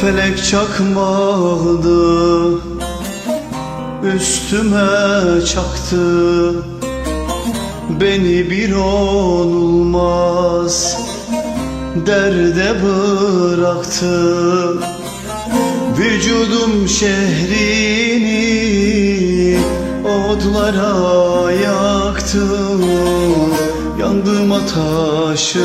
Felek çakmadı Üstüme çaktı. Beni bir olmaz Derde bıraktı. Vücudum şehrini Odlara yaktı. Yandım Su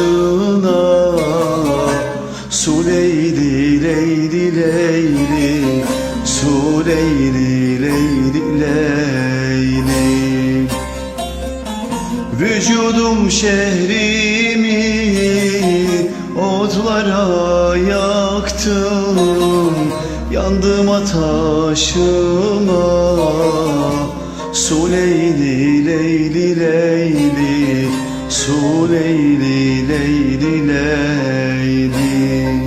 leyli leyli Su leyli leyli. Leyli Vücudum şehrimi Otlara yaktım. Yandım ataşıma. Su leyli leyli leyli Su leyli leyli leyli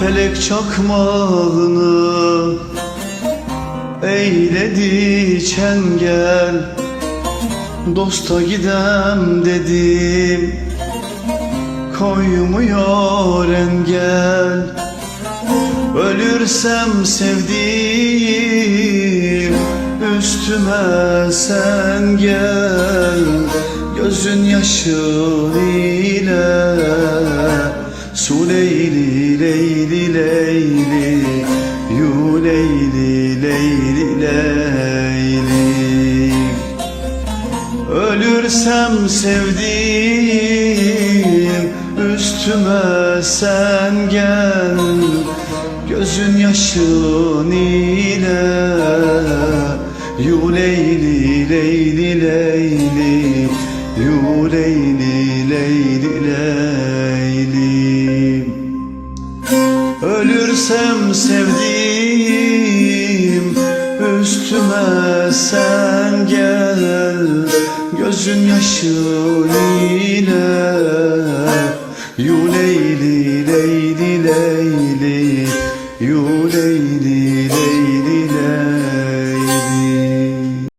Felek çakmağını eyledi çengel. Dosta gidem dedim koymuyor engel. Ölürsem sevdiğim üstüme sen gel. Gözün yaşın ile leyli leyli. Ölürsem sevdiğim üstüme sen gel. Gözün yaşın ile Yu leyli leyli leyli. Yu leyli leyli leyli. Ölürsem sevdiğim sen gel Gözün yaşın ile Yu leyli leyli.